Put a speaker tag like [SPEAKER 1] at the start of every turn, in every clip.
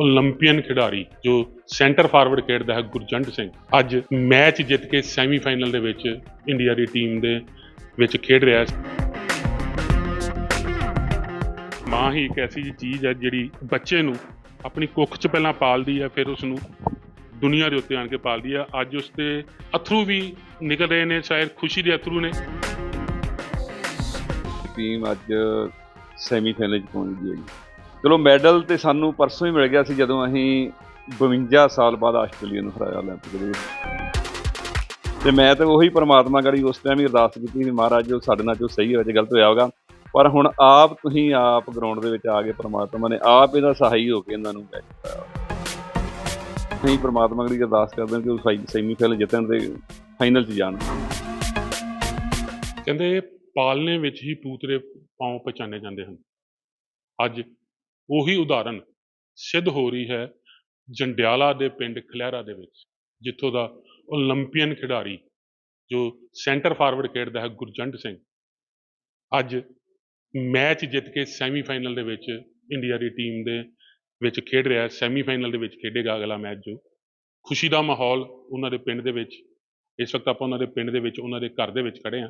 [SPEAKER 1] 올림ਪੀਅਨ ਖਿਡਾਰੀ ਜੋ centre forward ਖੇਡਦਾ ਹੈ ਗੁਰਜੰਟ ਸਿੰਘ, ਅੱਜ ਮੈਚ ਜਿੱਤ ਕੇ ਸੈਮੀਫਾਈਨਲ ਦੇ ਵਿੱਚ ਇੰਡੀਆ ਦੀ ਟੀਮ ਦੇ ਵਿੱਚ ਖੇਡ ਰਿਹਾ ਹੈ। ਮਾਂ ਹੀ ਇੱਕ ਐਸੀ ਚੀਜ਼ ਹੈ ਜਿਹੜੀ ਬੱਚੇ ਨੂੰ ਆਪਣੀ ਕੁੱਖ 'ਚ ਪਹਿਲਾਂ ਪਾਲਦੀ ਹੈ, ਫਿਰ ਉਸ ਨੂੰ ਦੁਨੀਆ ਦੇ ਉੱਤੇ ਆਣ ਕੇ ਪਾਲਦੀ ਹੈ। ਅੱਜ ਉਸ ਤੇ ਅਥਰੂ ਵੀ ਨਿਕਲ ਰਹੇ ਨੇ, ਸ਼ਾਇਦ ਖੁਸ਼ੀ ਦੇ ਅਥਰੂ ਨੇ।
[SPEAKER 2] ਟੀਮ ਅੱਜ ਸੈਮੀਫਾਈਨਲ 'ਚ ਗਈ ਹੈ ਚਲੋ ਮੈਡਲ ਤੇ ਸਾਨੂੰ ਪਰਸੋਂ ਹੀ ਮਿਲ ਗਿਆ ਸੀ ਜਦੋਂ ਅਸੀਂ 52 ਸਾਲ ਬਾਅਦ ਆਸਟ੍ਰੇਲੀਆ ਨੂੰ ਹਰਾਇਆ 올림픽 ਦੇ ਵਿੱਚ ਤੇ ਮੈਂ ਤੇ ਉਹੀ ਪ੍ਰਮਾਤਮਾ ਕਰੀ ਉਸ ਟਾਈਮ ਹੀ ਅਰਦਾਸ ਕੀਤੀ ਵੀ ਮਹਾਰਾਜ ਜੋ ਸਾਡੇ ਨਾਲ ਜੋ ਸਹੀ ਹੋਇਆ ਜੇ ਗਲਤ ਹੋਇਆ ਹੋਗਾ ਪਰ ਹੁਣ ਆਪ ਤੁਸੀਂ ਆਪ ਗਰਾਊਂਡ ਦੇ ਵਿੱਚ ਆ ਕੇ ਪ੍ਰਮਾਤਮਾ ਨੇ ਆਪ ਇਹਦਾ ਸਹਾਈ ਹੋ ਕੇ ਇਹਨਾਂ ਨੂੰ ਮੈਚ ਕਰਾਇਆ ਅਸੀਂ ਪ੍ਰਮਾਤਮਾ ਕਰੀ ਅਰਦਾਸ ਕਰਦੇ ਹਾਂ ਕਿ ਉਹ ਸੈਮੀਫਾਈਨਲ ਜਿੱਤਣ ਤੇ ਫਾਈਨਲ 'ਚ ਜਾਣ
[SPEAKER 1] ਕਹਿੰਦੇ ਪਾਲਨੇ ਵਿੱਚ ਹੀ ਪੂਤਰੇ ਪਾਉ ਪਛਾਣੇ ਜਾਂਦੇ ਹਨ ਅੱਜ ਉਹੀ ਉਦਾਹਰਨ ਸਿੱਧ ਹੋ ਰਹੀ ਹੈ ਜੰਡਿਆਲਾ ਦੇ ਪਿੰਡ ਖਲਹਿਰਾ ਦੇ ਵਿੱਚ, ਜਿੱਥੋਂ ਦਾ ਓਲੰਪੀਅਨ ਖਿਡਾਰੀ ਜੋ ਸੈਂਟਰ ਫਾਰਵਰਡ ਖੇਡਦਾ ਹੈ ਗੁਰਜੰਟ ਸਿੰਘ। ਅੱਜ ਮੈਚ ਜਿੱਤ ਕੇ ਸੈਮੀਫਾਈਨਲ ਦੇ ਵਿੱਚ ਇੰਡੀਆ ਦੀ ਟੀਮ ਦੇ ਵਿੱਚ ਖੇਡ ਰਿਹਾ ਹੈ ਸੈਮੀਫਾਈਨਲ ਦੇ ਵਿੱਚ ਖੇਡੇਗਾ ਅਗਲਾ ਮੈਚ ਜੋ। ਖੁਸ਼ੀ ਦਾ ਮਾਹੌਲ ਉਹਨਾਂ ਦੇ ਪਿੰਡ ਦੇ ਵਿੱਚ, ਇਸ ਵਕਤ ਆਪਾਂ ਉਹਨਾਂ ਦੇ ਪਿੰਡ ਦੇ ਵਿੱਚ, ਉਹਨਾਂ ਦੇ ਘਰ ਦੇ ਵਿੱਚ ਖੜੇ ਆ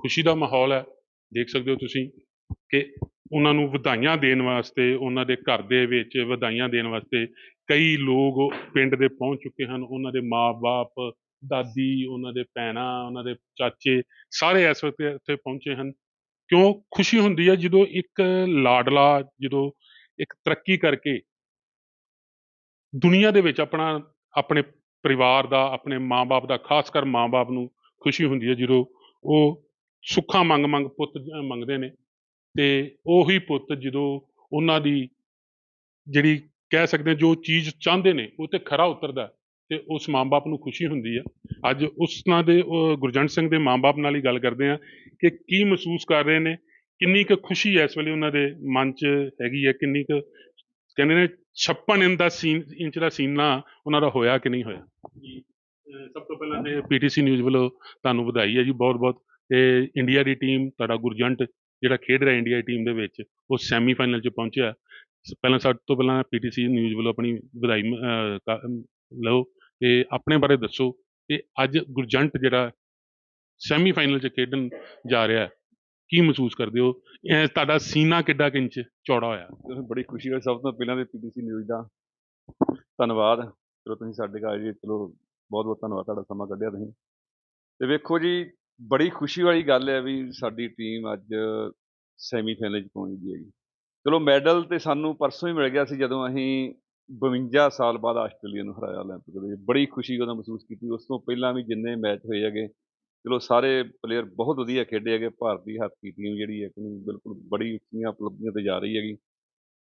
[SPEAKER 1] ਖੁਸ਼ੀ ਦਾ ਮਾਹੌਲ ਹੈ, ਦੇਖ ਸਕਦੇ ਹੋ ਤੁਸੀਂ ਕਿ ਉਹਨਾਂ ਨੂੰ ਵਧਾਈਆਂ ਦੇਣ ਵਾਸਤੇ, ਉਹਨਾਂ ਦੇ ਘਰ ਦੇ ਵਿੱਚ ਵਧਾਈਆਂ ਦੇਣ ਵਾਸਤੇ ਕਈ ਲੋਕ ਪਿੰਡ ਦੇ ਪਹੁੰਚ ਚੁੱਕੇ ਹਨ। ਉਹਨਾਂ ਦੇ ਮਾਪੇ ਦਾਦੀ, ਉਹਨਾਂ ਦੇ ਭੈਣਾਂ, ਉਹਨਾਂ ਦੇ ਚਾਚੇ ਸਾਰੇ ਇਸ ਵਕਤ ਇੱਥੇ ਪਹੁੰਚੇ ਹਨ। ਕਿਉਂ? ਖੁਸ਼ੀ ਹੁੰਦੀ ਹੈ ਜਦੋਂ ਇੱਕ ਲਾਡਲਾ, ਜਦੋਂ ਇੱਕ ਤਰੱਕੀ ਕਰਕੇ ਦੁਨੀਆ ਦੇ ਵਿੱਚ ਆਪਣਾ, ਆਪਣੇ ਪਰਿਵਾਰ ਦਾ, ਆਪਣੇ ਮਾਪੇ ਦਾ, ਖਾਸ ਕਰ ਮਾਪੇ ਨੂੰ ਖੁਸ਼ੀ ਹੁੰਦੀ ਹੈ ਜਦੋਂ ਉਹ ਸੁੱਖਾਂ ਮੰਗ ਮੰਗ ਪੁੱਤ ਮੰਗਦੇ ਨੇ। ਤੇ ਉਹੀ ਪੁੱਤ ਜਦੋਂ ਉਹਨਾਂ ਦੀ ਜਿਹੜੀ ਕਹਿ ਸਕਦੇ ਜੋ ਚੀਜ਼ ਚਾਹੁੰਦੇ ਨੇ ਉਹ ਤੇ ਖਰਾ ਉਤਰਦਾ ਤੇ ਉਸ ਮਾਂ-ਬਾਪ ਨੂੰ ਖੁਸ਼ੀ ਹੁੰਦੀ ਹੈ ਅੱਜ ਉਸ ਨਾਲ ਦੇ ਗੁਰਜੰਟ ਸਿੰਘ ਦੇ ਮਾਂ-ਬਾਪ ਨਾਲ ਹੀ ਗੱਲ ਕਰਦੇ ਆ ਕਿ ਕੀ ਮਹਿਸੂਸ ਕਰ ਰਹੇ ਨੇ ਕਿੰਨੀ ਕੁ ਖੁਸ਼ੀ ਇਸ ਵੇਲੇ ਉਹਨਾਂ ਦੇ ਮਨ 'ਚ ਹੈਗੀ ਹੈ ਕਿੰਨੀ ਕੁ ਕਹਿੰਦੇ ਨੇ 56 ਇੰਚ ਦਾ ਸੀਨ ਇੰਚ ਦਾ ਸੀਨਾ ਉਹਨਾਂ ਦਾ ਹੋਇਆ ਕਿ ਨਹੀਂ ਹੋਇਆ? ਸਭ ਤੋਂ ਪਹਿਲਾਂ ਤੇ ਪੀਟੀਸੀ ਨਿਊਜ਼ ਵੱਲੋਂ ਤੁਹਾਨੂੰ ਵਧਾਈ ਹੈ ਜੀ ਬਹੁਤ-ਬਹੁਤ ਤੇ ਇੰਡੀਆ ਦੀ ਟੀਮ ਤੁਹਾਡਾ ਗੁਰਜੰਟ ਜਿਹੜਾ ਖੇਡ ਰਿਹਾ ਇੰਡੀਆ ਟੀਮ ਦੇ ਵਿੱਚ, ਉਹ ਸੈਮੀਫਾਈਨਲ 'ਚ ਪਹੁੰਚਿਆ। ਸ- ਪਹਿਲਾਂ ਸਭ ਤੋਂ ਪਹਿਲਾਂ ਪੀਟੀਸੀ ਨਿਊਜ਼ ਵੱਲੋਂ ਆਪਣੀ ਵਧਾਈ ਮ- ਲਓ ਤੇ ਆਪਣੇ ਬਾਰੇ ਦੱਸੋ ਕਿ ਅੱਜ ਗੁਰਜੰਟ ਜਿਹੜਾ ਸੈਮੀਫਾਈਨਲ 'ਚ ਖੇਡਣ ਜਾ ਰਿਹਾ ਕੀ ਮਹਿਸੂਸ ਕਰਦੇ ਹੋ? ਤੁਹਾਡਾ ਸੀਨਾ ਕਿੱਡਾ ਕਿੰਚ ਚੌੜਾ ਹੋਇਆ?
[SPEAKER 2] ਚਲੋ ਬੜੀ ਖੁਸ਼ੀ ਹੋਈ ਸਭ ਤੋਂ ਪਹਿਲਾਂ ਤੇ ਪੀਟੀਸੀ ਨਿਊਜ਼ ਦਾ ਧੰਨਵਾਦ। ਚਲੋ ਤੁਸੀਂ ਸਾਡੇ ਘਰ ਜੀ, ਚਲੋ ਬਹੁਤ ਬਹੁਤ ਧੰਨਵਾਦ, ਤੁਹਾਡਾ ਸਮਾਂ ਕੱਢਿਆ ਤੁਸੀਂ। ਤੇ ਵੇਖੋ ਜੀ ਬੜੀ ਖੁਸ਼ੀ ਵਾਲੀ ਗੱਲ ਹੈ ਵੀ ਸਾਡੀ ਟੀਮ ਅੱਜ ਸੈਮੀਫਾਈਨਲ 'ਚ ਪਹੁੰਚ ਗਈ ਹੈ ਜੀ ਚਲੋ ਮੈਡਲ ਤੇ ਸਾਨੂੰ ਪਰਸੋਂ ਹੀ ਮਿਲ ਗਿਆ ਸੀ ਜਦੋਂ ਅਸੀਂ 52 ਸਾਲ ਬਾਅਦ ਆਸਟ੍ਰੇਲੀਆ ਨੂੰ ਹਰਾਇਆ 올림픽 ਦੇ ਵਿੱਚ ਬੜੀ ਖੁਸ਼ੀ ਉਹਦਾ ਮਹਿਸੂਸ ਕੀਤੀ ਉਸ ਤੋਂ ਪਹਿਲਾਂ ਵੀ ਜਿੰਨੇ ਮੈਚ ਹੋਏ ਹੈਗੇ ਚਲੋ ਸਾਰੇ ਪਲੇਅਰ ਬਹੁਤ ਵਧੀਆ ਖੇਡੇ ਹੈਗੇ ਭਾਰਤੀ ਹਾਕੀ ਟੀਮ ਜਿਹੜੀ ਹੈ ਕਿ ਬਿਲਕੁਲ ਬੜੀ ਉੱਚੀਆਂ ਉਪਲਬਧੀਆਂ ਤੇ ਜਾ ਰਹੀ ਹੈਗੀ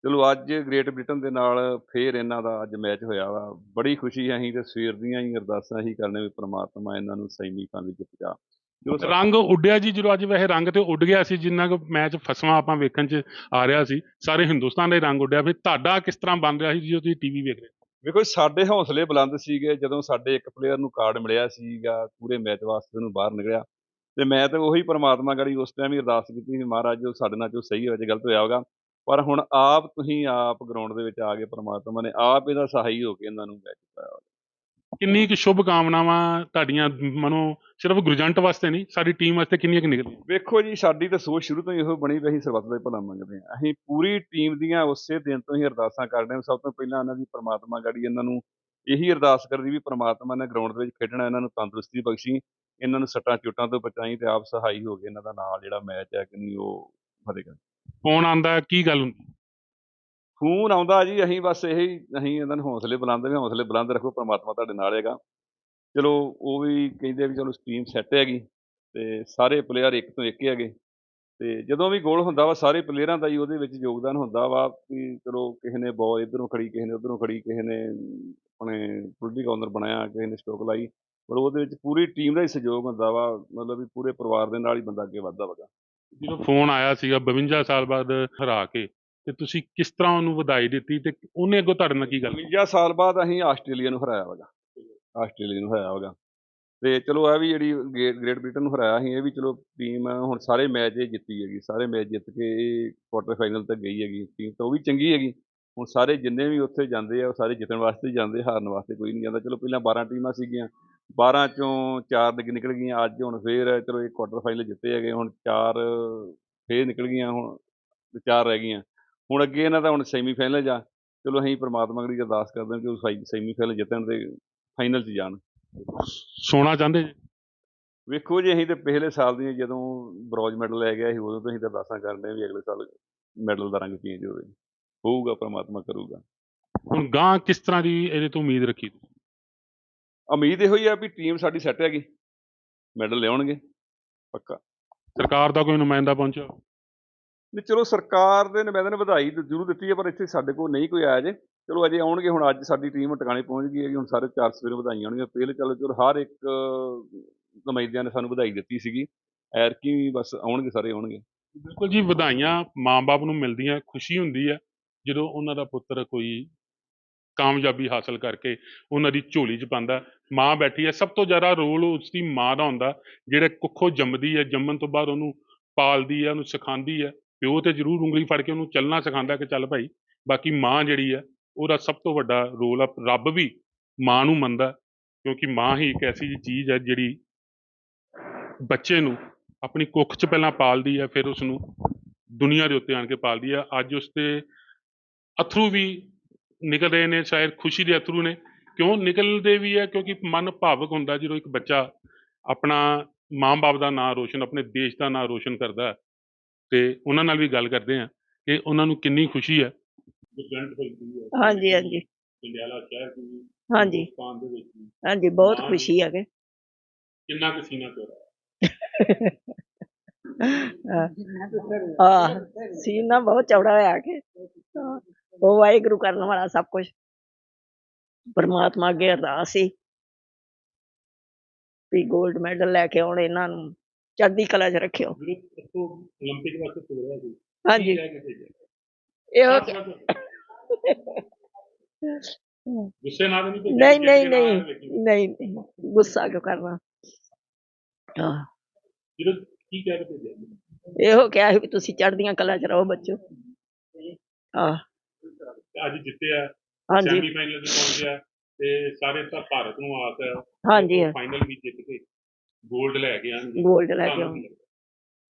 [SPEAKER 2] ਚਲੋ ਅੱਜ ਗ੍ਰੇਟ ਬ੍ਰਿਟਨ ਦੇ ਨਾਲ ਫੇਰ ਇਹਨਾਂ ਦਾ ਅੱਜ ਮੈਚ ਹੋਇਆ ਵਾ ਬੜੀ ਖੁਸ਼ੀ ਹੈ ਅਸੀਂ ਤੇ ਸਵੇਰ ਦੀਆਂ ਹੀ ਅਰਦਾਸਾਂ ਹੀ ਕਰਨੇ ਵੀ ਪ੍ਰਮਾਤਮਾ ਇਹਨਾਂ ਨੂੰ ਸੈਮੀਫਾਈਨਲ ਵਿੱਚ ਪਹੁੰਚਾ ਚਲੋ ਸਾ-
[SPEAKER 1] ਰੰਗ ਉੱਡਿਆ ਜੀ ਜਦੋਂ ਅੱਜ ਵੈਸੇ ਰੰਗ ਤੇ ਉੱਡ ਗਿਆ ਸੀ ਜਿੰਨਾ ਕੁ ਮੈਚ ਫਸਵਾ ਆਪਾਂ ਵੇਖਣ 'ਚ ਆ ਰਿਹਾ ਸੀ ਸਾਰੇ ਹਿੰਦੁਸਤਾਨ ਦਾ ਰੰਗ ਉੱਡਿਆ। ਫਿਰ ਤੁਹਾਡਾ ਕਿਸ ਤਰ੍ਹਾਂ ਬਣ ਰਿਹਾ ਸੀ ਜਦੋਂ ਤੁਸੀਂ ਟੀਵੀ ਵੇਖ ਰਹੇ
[SPEAKER 2] ਵੇਖੋ ਸਾਡੇ ਹੌਸਲੇ ਬੁਲੰਦ ਸੀਗੇ ਜਦੋਂ ਸਾਡੇ ਇੱਕ ਪਲੇਅਰ ਨੂੰ ਕਾਰਡ ਮਿਲਿਆ ਸੀਗਾ ਪੂਰੇ ਮੈਚ ਵਾਸਤੇ ਉਹਨੂੰ ਬਾਹਰ ਨਿਕਲਿਆ। ਤੇ ਮੈਂ ਤੇ ਉਹੀ ਪ੍ਰਮਾਤਮਾ ਕਰੀ ਉਸ ਟਾਈਮ ਹੀ ਅਰਦਾਸ ਕੀਤੀ ਵੀ ਮਹਾਰਾਜ ਜੋ ਸਾਡੇ ਨਾਲ ਜੋ ਸਹੀ ਹੋਇਆ ਜੇ ਗਲਤ ਹੋਇਆ ਹੋਗਾ। ਪਰ ਹੁਣ ਆਪ ਤੁਸੀਂ ਆਪ ਗਰਾਊਂਡ ਦੇ ਵਿੱਚ ਆ ਕੇ ਪ੍ਰਮਾਤਮਾ ਨੇ ਆਪ ਇਹਦਾ ਸਹਾਈ ਹੋ ਕੇ ਇਹਨਾਂ ਨੂੰ ਮੈਚ ਕਰਾਇਆ
[SPEAKER 1] ਕਿੰਨੀ ਕੁ ਸ਼ੁਭ ਕਾਮਨਾਵਾਂ ਤੁਹਾਡੀਆਂ ਮਨੋਂ ਸਿਰਫ ਗੁਰਜੰਟ ਵਾਸਤੇ ਨਹੀਂ ਸਾਡੀ ਟੀਮ ਵਾਸਤੇ ਕਿੰਨੀਆਂ ਕੁ ਨਿਕਲੀਆਂ?
[SPEAKER 2] ਵੇਖੋ ਜੀ ਸਾਡੀ ਤਾਂ ਸੋਚ ਸ਼ੁਰੂ ਤੋਂ ਹੀ ਇਹੋ ਬਣੀ ਵੀ ਅਸੀਂ ਸਰਬੱਤ ਦਾ ਹੀ ਭਲਾ ਮੰਗਦੇ ਹਾਂ। ਅਸੀਂ ਪੂਰੀ ਟੀਮ ਦੀਆਂ ਉਸੇ ਦਿਨ ਤੋਂ ਹੀ ਅਰਦਾਸਾਂ ਕਰਦੇ ਹਾਂ। ਸਭ ਤੋਂ ਪਹਿਲਾਂ ਇਹਨਾਂ ਦੀ ਪ੍ਰਮਾਤਮਾ ਗਾੜੀ ਇਹਨਾਂ ਨੂੰ ਇਹੀ ਅਰਦਾਸ ਕਰਦੀ ਵੀ ਪ੍ਰਮਾਤਮਾ ਨੇ ਗਰਾਊਂਡ ਦੇ ਵਿੱਚ ਖੇਡਣਾ ਇਹਨਾਂ ਨੂੰ ਤੰਦਰੁਸਤੀ ਬਖਸ਼ੀ ਇਹਨਾਂ ਨੂੰ ਸੱਟਾਂ ਚੋਟਾਂ ਤੋਂ ਬਚਾਈ ਤੇ ਆਪ ਸਹਾਈ ਹੋ ਕੇ ਇਹਨਾਂ ਦਾ ਨਾਲ ਜਿਹੜਾ ਮੈਚ ਹੈ ਕਿ ਨਹੀਂ ਉਹ ਫਤਿਹ ਕਰ
[SPEAKER 1] ਫੋਨ ਆਂਦਾ ਕੀ ਗੱਲ ਹੁੰਦੀ?
[SPEAKER 2] ਫੋਨ ਆਉਂਦਾ ਜੀ, ਅਸੀਂ ਬਸ ਇਹੀ, ਅਸੀਂ ਇਹਨਾਂ ਨੂੰ ਹੌਸਲੇ ਬੁਲੰਦ, ਵੀ ਹੌਸਲੇ ਬੁਲੰਦ ਰੱਖੋ, ਪਰਮਾਤਮਾ ਤੁਹਾਡੇ ਨਾਲ ਹੈਗਾ। ਚਲੋ, ਉਹ ਵੀ ਕਹਿੰਦੇ ਵੀ ਚਲੋ ਟੀਮ ਸੈੱਟ ਹੈਗੀ ਤੇ ਸਾਰੇ ਪਲੇਅਰ ਇੱਕ ਤੋਂ ਇੱਕ ਹੀ ਹੈਗੇ। ਤੇ ਜਦੋਂ ਵੀ ਗੋਲ ਹੁੰਦਾ ਵਾ, ਸਾਰੇ ਪਲੇਅਰਾਂ ਦਾ ਹੀ ਉਹਦੇ ਵਿੱਚ ਯੋਗਦਾਨ ਹੁੰਦਾ ਵਾ ਵੀ ਚਲੋ ਕਿਸੇ ਨੇ ਬੋਲ ਇਧਰੋਂ ਖੜੀ ਕਿਸੇ ਨੇ ਉਧਰੋਂ ਖੜੀ ਕਿਸੇ ਨੇ ਆਪਣੇ ਪੁਲਿਟੀ ਕਾਰਨਰ ਬਣਾਇਆ, ਕਿਸੇ ਨੇ ਸਟੋਕ ਲਾਈ। ਪਰ ਉਹਦੇ ਵਿੱਚ ਪੂਰੀ ਟੀਮ ਦਾ ਹੀ ਸਹਿਯੋਗ ਹੁੰਦਾ ਵਾ, ਮਤਲਬ ਵੀ ਪੂਰੇ ਪਰਿਵਾਰ ਦੇ ਨਾਲ ਹੀ ਬੰਦਾ ਅੱਗੇ ਵੱਧਦਾ ਵਗਾ
[SPEAKER 1] ਜਦੋਂ ਫੋਨ ਆਇਆ ਸੀਗਾ 52 ਸਾਲ ਬਾਅਦ ਹਰਾ ਕੇ ਤੇ ਤੁਸੀਂ ਕਿਸ ਤਰ੍ਹਾਂ ਉਹਨੂੰ ਵਧਾਈ ਦਿੱਤੀ ਤੇ ਉਹਨੇ ਅੱਗੋਂ ਤੁਹਾਡੇ ਨਾਲ ਕੀ ਗੱਲ
[SPEAKER 2] 52 ਸਾਲ ਬਾਅਦ ਅਸੀਂ ਆਸਟ੍ਰੇਲੀਆ ਨੂੰ ਹਰਾਇਆ ਵਗਾ ਆਸਟ੍ਰੇਲੀਆ ਨੂੰ ਹਰਾਇਆ ਵਗਾ ਤੇ ਚਲੋ ਇਹ ਵੀ ਜਿਹੜੀ ਗੇ- ਗ੍ਰੇਟ ਬ੍ਰਿਟਨ ਨੂੰ ਹਰਾਇਆ ਸੀ, ਇਹ ਵੀ ਚਲੋ ਟੀਮ ਹੁਣ ਸਾਰੇ ਮੈਚ ਇਹ ਜਿੱਤੀ ਹੈਗੀ, ਸਾਰੇ ਮੈਚ ਜਿੱਤ ਕੇ ਇਹ ਕੁਆਟਰ ਫਾਈਨਲ ਤੱਕ ਗਈ ਹੈਗੀ ਟੀਮ ਤਾਂ ਉਹ ਵੀ ਚੰਗੀ ਹੈਗੀ। ਹੁਣ ਸਾਰੇ ਜਿੰਨੇ ਵੀ ਉੱਥੇ ਜਾਂਦੇ ਆ, ਉਹ ਸਾਰੇ ਜਿੱਤਣ ਵਾਸਤੇ ਜਾਂਦੇ, ਹਾਰਨ ਵਾਸਤੇ ਕੋਈ ਨਹੀਂ ਜਾਂਦਾ। ਚਲੋ ਪਹਿਲਾਂ 12 ਟੀਮਾਂ ਸੀਗੀਆਂ 12 ਚੋਂ 4 ਨਿਕ- ਨਿਕਲ ਗਈਆਂ, ਅੱਜ ਹੁਣ ਫੇਰ ਚਲੋ ਇਹ ਕੁਆਟਰ ਫਾਈਨਲ ਜਿੱਤੇ ਹੈਗੇ, ਹੁਣ 4 ਫੇਰ ਨਿਕਲ ਗਈਆਂ, ਹੁਣ ਤੇ ਚਾਰ ਰਹਿ ਗਈਆਂ। ਹੁਣ ਅੱਗੇ ਇਹਨਾਂ ਦਾ ਹੁਣ ਸੈਮੀ ਫਾਈਨਲ ਜਾ ਚਲੋ ਅਸੀਂ ਪ੍ਰਮਾਤਮਾ ਅਗਲੀ ਅਰਦਾਸ ਕਰਦੇ ਹਾਂ ਕਿ ਉਹ ਸੈਮੀ ਫਾਈਨਲ ਜਿੱਤਣ ਤੇ ਫਾਈਨਲ 'ਚ ਜਾਣ।
[SPEAKER 1] ਸੋਨਾ ਚਾਹੁੰਦੇ ਜੀ?
[SPEAKER 2] ਵੇਖੋ ਜੀ ਅਸੀਂ ਤੇ ਪਿਛਲੇ ਸਾਲ ਦੀਆਂ ਜਦੋਂ ਬ੍ਰੌਂਜ ਮੈਡਲ ਲੈ ਗਿਆ ਸੀ ਉਦੋਂ ਤੋਂ ਅਸੀਂ ਤਾਂ ਅਰਦਾਸਾਂ ਕਰਦੇ ਹਾਂ ਵੀ ਅਗਲੇ ਸਾਲ ਮੈਡਲ ਦਾ ਰੰਗ ਚੇਂਜ ਹੋਵੇ। ਹੋਊਗਾ ਪ੍ਰਮਾਤਮਾ ਕਰੂਗਾ।
[SPEAKER 1] ਹੁਣ ਗਾਂ ਕਿਸ ਤਰ੍ਹਾਂ ਦੀ ਇਹਦੇ ਤੋਂ ਉਮੀਦ ਰੱਖੀ ਤੁਸੀਂ?
[SPEAKER 2] ਉਮੀਦ ਇਹੋ ਹੀ ਆ ਵੀ ਟੀਮ ਸਾਡੀ ਸੈੱਟ ਹੈਗੀ। ਮੈਡਲ ਲਿਆਉਣਗੇ ਪੱਕਾ।
[SPEAKER 1] ਸਰਕਾਰ ਦਾ ਕੋਈ ਨੁਮਾਇੰਦਾ ਪਹੁੰਚਿਆ?
[SPEAKER 2] ਨਹੀਂ ਚਲੋ ਸਰਕਾਰ ਦੇ ਨੁਮਾਇੰਦੇ ਨੇ ਵਧਾਈ ਤਾਂ ਜ਼ਰੂਰ ਦਿੱਤੀ ਹੈ, ਪਰ ਇੱਥੇ ਸਾਡੇ ਕੋਲ ਨਹੀਂ ਕੋਈ ਆਇਆ ਜੇ। ਚਲੋ ਅਜੇ ਆਉਣਗੇ, ਹੁਣ ਅੱਜ ਸਾਡੀ ਟੀਮ ਟਿਕਾਣੇ ਪਹੁੰਚ ਗਈ ਹੈ ਕਿ ਹੁਣ ਸਾਰੇ ਚਾਰ ਸਵੇਰੇ ਵਧਾਈਆਂ ਹੋਣਗੀਆਂ ਪਹਿਲੇ ਚਲੋ ਚਲੋ ਹਰ ਇੱਕ ਨੁਮਾਇੰਦਿਆਂ ਨੇ ਸਾਨੂੰ ਵਧਾਈ ਦਿੱਤੀ ਸੀਗੀ। ਐਰਕੀ ਵੀ ਬਸ ਆਉਣਗੇ, ਸਾਰੇ ਆਉਣਗੇ।
[SPEAKER 1] ਬਿਲਕੁਲ ਜੀ, ਵਧਾਈਆਂ ਮਾਂ-ਬਾਪ ਨੂੰ ਮਿਲਦੀਆਂ, ਖੁਸ਼ੀ ਹੁੰਦੀ ਹੈ, ਜਦੋਂ ਉਹਨਾਂ ਦਾ ਪੁੱਤਰ ਕੋਈ ਕਾਮਯਾਬੀ ਹਾਸਲ ਕਰਕੇ ਉਹਨਾਂ ਦੀ ਝੋਲੀ 'ਚ ਪਾਉਂਦਾ। ਮਾਂ ਬੈਠੀ ਹੈ, ਸਭ ਤੋਂ ਜ਼ਿਆਦਾ ਰੋਲ ਉਸ ਦੀ ਮਾਂ ਦਾ ਹੁੰਦਾ, ਜਿਹੜੇ ਕੁੱਖੋਂ ਜੰਮਦੀ ਹੈ, ਜੰਮਣ ਤੋਂ ਬਾਅਦ ਉਹਨੂੰ ਪਾਲਦੀ ਹੈ, ਉਹਨੂੰ ਸਿਖਾਉਂਦੀ ਹੈ। ਪਿਓ ਤੇ ਜ਼ਰੂਰ ਉਂਗਲੀ ਫੜ ਕੇ ਉਹਨੂੰ ਚੱਲਣਾ ਸਿਖਾਉਂਦਾ ਕਿ ਚੱਲ ਭਾਈ, ਬਾਕੀ ਮਾਂ ਜਿਹੜੀ ਹੈ ਉਹਦਾ ਸਭ ਤੋਂ ਵੱਡਾ ਰੋਲ ਆ, ਰੱਬ ਵੀ ਮਾਂ ਨੂੰ ਮੰਨਦਾ, ਕਿਉਂਕਿ ਮਾਂ ਹੀ ਇੱਕ ਐਸੀ ਚੀਜ਼ ਹੈ ਜਿਹੜੀ ਬੱਚੇ ਨੂੰ ਆਪਣੀ ਕੁੱਖ 'ਚ ਪਹਿਲਾਂ ਪਾਲਦੀ ਹੈ ਫਿਰ ਉਸ ਨੂੰ ਦੁਨੀਆ ਦੇ ਉੱਤੇ ਆਣ ਕੇ ਪਾਲਦੀ ਹੈ ਅੱਜ ਉਸ ਤੇ ਅਥਰੂ ਵੀ ਨਿਕਲ ਰਹੇ ਨੇ, ਸ਼ਾਇਦ ਖੁਸ਼ੀ ਦੇ ਅਥਰੂ ਨੇ। ਕਿਉਂ ਨਿਕਲਦੇ ਵੀ ਹੈ ਕਿਉਂਕਿ ਮਨ ਭਾਵਕ ਹੁੰਦਾ ਜਦੋਂ ਇੱਕ ਬੱਚਾ ਆਪਣਾ ਮਾਂ-ਬਾਪ ਦਾ ਨਾਂ ਰੋਸ਼ਨ, ਆਪਣੇ ਦੇਸ਼ ਦਾ ਨਾਂ ਰੋਸ਼ਨ ਕਰਦਾ। ਤੇ ਉਹਨਾਂ ਨਾਲ ਵੀ ਗੱਲ ਕਰਦੇ ਆ ਕਿ ਉਹਨਾਂ ਨੂੰ ਕਿੰਨੀ ਖੁਸ਼ੀ ਹੈ।
[SPEAKER 3] ਹਾਂਜੀ ਹਾਂਜੀ।
[SPEAKER 1] ਜੰਡਿਆਲਾ ਸ਼ਹਿਰ ਦੀ
[SPEAKER 3] ਹਾਂਜੀ।
[SPEAKER 1] ਹਿੰਦੁਸਤਾਨ ਦੇ ਵਿੱਚ।
[SPEAKER 3] ਹਾਂਜੀ ਬਹੁਤ। ਖੁਸ਼ੀ ਹੈ ਕਿ
[SPEAKER 1] ਕਿੰਨਾ ਕੁ ਸੀਨਾ ਚੋਰਾ
[SPEAKER 3] ਆ ਸੀਨਾ ਬਹੁਤ ਚੌੜਾ ਹੋਇਆ ਕਿ। ਉਹ ਵਾਹਿਗੁਰੂ ਕਰਨ ਵਾਲਾ ਸਭ ਕੁਝ ਪਰਮਾਤਮਾ ਅੱਗੇ ਅਰਦਾਸ ਸੀ। ਵੀ 골ਡ ਮੈਡਲ ਲੈ ਕੇ ਆਉਣ ਇਹਨਾਂ ਨੂੰ। ਚੜ੍ਹਦੀ ਕਲਾ 'ਚ ਰੱਖਿਓ
[SPEAKER 1] ਜਿਹੜੇ ਇੱਥੋਂ 올림픽 ਵਾਸਤੇ ਤੋਰਿਆ ਸੀ
[SPEAKER 3] ਹਾਂਜੀ
[SPEAKER 1] ਕੀ ਲੈ ਕੇ ਭੇਜਿਆ?
[SPEAKER 3] ਇਹੋ
[SPEAKER 1] ਸੱਚ ਸੱਚ। ਗੁੱਸੇ ਨਾਲ ਨਹੀਂ ਭੇਜਿਆ,
[SPEAKER 3] ਨਹੀਂ
[SPEAKER 1] ਕਿ
[SPEAKER 3] ਨਹੀਂ
[SPEAKER 1] ਜਿਹੜੇ ਨਾਲ
[SPEAKER 3] ਨਹੀਂ
[SPEAKER 1] ਵੇਖੀ।
[SPEAKER 3] ਨਹੀਂ ਨਹੀਂ, ਗੁੱਸਾ ਕਿਉਂ ਕਰਨਾ ਹਾਂ
[SPEAKER 1] ਜਦੋਂ ਕੀ ਕਹਿ ਕੇ ਭੇਜਿਆ
[SPEAKER 3] ਇਹੋ ਕਿਹਾ ਸੀ ਵੀ ਤੁਸੀਂ ਚੜ੍ਹਦੀਆਂ ਕਲਾ 'ਚ ਰਹੋ ਬੱਚੋ ਹਾਂ
[SPEAKER 1] ਅੱਜ ਜਿੱਤਿਆ
[SPEAKER 3] ਹਾਂਜੀ
[SPEAKER 1] ਸੈਮੀਫਾਈਨਲ ਚ ਪਹੁੰਚ ਗਿਆ ਤੇ ਸਾਰੇ ਤਾਂ ਭਾਰਤ ਨੂੰ ਆਸ ਹੈ
[SPEAKER 3] ਹਾਂਜੀ
[SPEAKER 1] ਫਾਈਨਲ ਵੀ ਜਿੱਤ ਕੇ 골ਡ ਲੈ ਕੇ ਆਣ
[SPEAKER 3] 골ਡ ਲੈ ਕੇ ਆਉਣ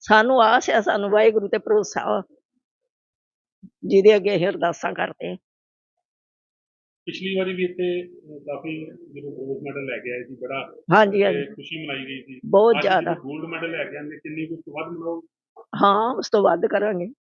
[SPEAKER 3] ਸਾਨੂੰ ਆਸ ਆ ਸਾਨੂੰ ਵਾਹਿਗੁਰੂ ਤੇ ਭਰੋਸਾ ਵਾ ਜਿਹਦੇ ਅੱਗੇ ਅਸੀਂ ਅਰਦਾਸਾਂ ਕਰਦੇ ਹਾਂ।
[SPEAKER 1] ਪਿਛਲੀ ਵਾਰੀ ਵੀ ਇੱਥੇ ਕਾਫੀ ਜਦੋਂ ਗੋਲਡ ਮੈਡਲ ਲੈ ਕੇ ਆਏ ਸੀ ਬੜਾ
[SPEAKER 3] ਹਾਂਜੀ ਹਾਂਜੀ।
[SPEAKER 1] ਖੁਸ਼ੀ ਮਨਾਈ ਗਈ ਸੀ।
[SPEAKER 3] ਬਹੁਤ ਜ਼ਿਆਦਾ।
[SPEAKER 1] ਗੋਲਡ ਮੈਡਲ ਲੈ ਕੇ ਆਂਦੇ ਕਿੰਨੀ ਕੁ ਵੱਧ ਮਨਾਓ
[SPEAKER 3] ਹਾਂ ਉਸ ਤੋਂ ਵੱਧ ਕਰਾਂਗੇ।